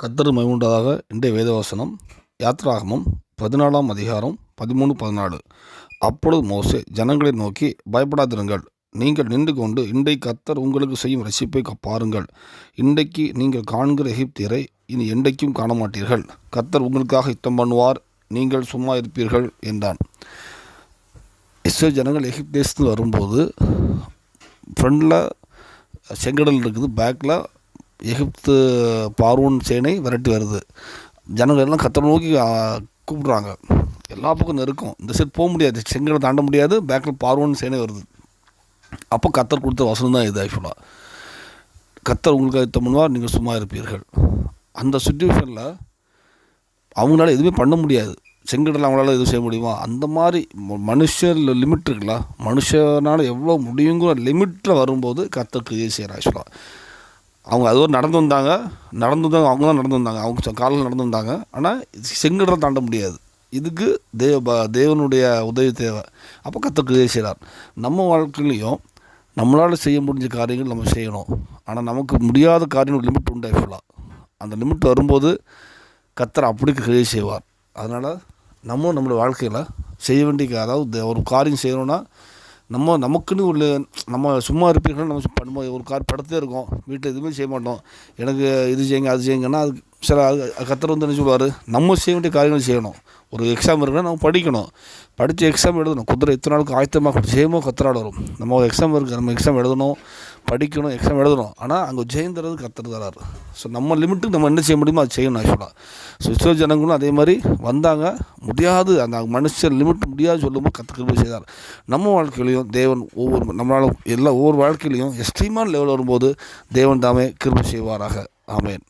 கத்தர் மகிமுண்டதாக இன்றைய வேதவசனம் யாத்ராகமம் பதினாலாம் அதிகாரம் பதிமூணு பதினாலு. அப்பொழுது மோசே ஜனங்களை நோக்கி பயப்படாதிருங்கள். நீங்கள் நின்று கொண்டு இன்றை கத்தர் உங்களுக்கு செய்யும் ரசிப்பை பாருங்கள். இன்றைக்கு நீங்கள் காண்கிற எகிப்தியரை இனி என்றைக்கும் காண மாட்டீர்கள் கத்தர் உங்களுக்காக யுத்தம் பண்ணுவார். நீங்கள் சும்மா இருப்பீர்கள் என்றான். இஸ்ரேல் ஜனங்கள் எகிப்து தேசத்தில் வரும்போது ஃப்ரண்டில் செங்கடல் இருக்குது பேக்கில் எகிப்து பார்வோன் சேனை விரட்டி வருது. ஜனங்கள் எல்லாம் கத்தரை நோக்கி கூப்பிடுறாங்க. எல்லா பக்கம் நெருக்கம். இந்த சைடு போக முடியாது. செங்கலை தாண்ட முடியாது. பேக்கில் பார்வோன் சேனை வருது. அப்போ கத்தர் கொடுத்த வசனம் தான் இது ஆக்சுவலாக கத்தர் உங்களுக்கு யுத்தம் பண்ணுவார் நீங்கள் சும்மா இருப்பீர்கள். அந்த சுச்சுவேஷனில் அவங்களால எதுவுமே பண்ண முடியாது. செங்கடல் அவங்களால எதுவும் செய்ய முடியுமா? அந்த மாதிரி ம- மனுஷர் லிமிட் இருக்குல்ல? மனுஷனால் எவ்வளோ முடியுங்கிற லிமிட்டில் வரும்போது கத்தருக்கு ஈஸியாக ஆக்சுவலாக அவங்க அது ஒரு நடந்து வந்தாங்க. நடந்து வந்தாங்க அவங்க தான் நடந்து வந்தாங்க. அவங்க காலில் நடந்து வந்தாங்க. ஆனால் செங்கடரை தாண்ட முடியாது. இதுக்கு தேவ ப- தேவனுடைய உதவி தேவை. அப்போ கத்தருக்கு செய்கிறார் நம்ம வாழ்க்கையிலையும் நம்மளால் செய்ய முடிஞ்ச காரியங்கள் நம்ம செய்யணும். ஆனால் நமக்கு முடியாத காரியம் ஒரு லிமிட் உண்டு ஆக்சுவலாக அந்த லிமிட் வரும்போது கத்தர் அப்படி கிரியை செய்வார். அதனால் நம்ம நம்மளுடைய வாழ்க்கையில் செய்ய வேண்டிய அதாவது ஒரு காரியம் செய்யணும்னா நம்ம நமக்குன்னு ஒரு நம்ம சும்மா இருப்பீங்கன்னா நம்ம பண்ணுவோம். ஒரு கார் படுத்தே இருக்கோம். வீட்டில் எதுவுமே செய்ய மாட்டோம். எனக்கு இது செய்யுங்க அது செய்யுங்கன்னா அது சில கத்தர் வந்து என்ன சொல்லுவார்? நம்ம செய்ய வேண்டிய காரியங்கள் செய்யணும். ஒரு எக்ஸாம் இருக்குன்னா நம்ம படிக்கணும். படித்து எக்ஸாம் எழுதணும். குதிரை எத்தனை நாளுக்கு ஆயத்தமாக ஜெயமோ கத்தராட வரும். நம்ம ஒரு எக்ஸாம் இருக்குது நம்ம எக்ஸாம் எழுதணும். படிக்கணும் எக்ஸாம் எழுதணும். ஆனால் அங்கே ஜெயம் தரது கத்தர் தராரு. ஸோ நம்ம லிமிட்டுக்கு நம்ம என்ன செய்ய முடியுமோ அது செய்யணும் ஆக்சுவலாக ஸோ இஸ்ரோ ஜனங்களும் அதே மாதிரி வந்தாங்க. முடியாது. அந்த மனுஷன் லிமிட் முடியாது சொல்லும்போது கற்றுக்கிட்டு செய்தார். நம்ம வாழ்க்கையிலையும் தேவன் ஒவ்வொரு நம்மளால் எல்லா ஒவ்வொரு வாழ்க்கையிலையும் எக்ஸ்ட்ரீமான லெவல் வரும்போது தேவன் தாமே கிருபை செய்வாராக. ஆமேன்.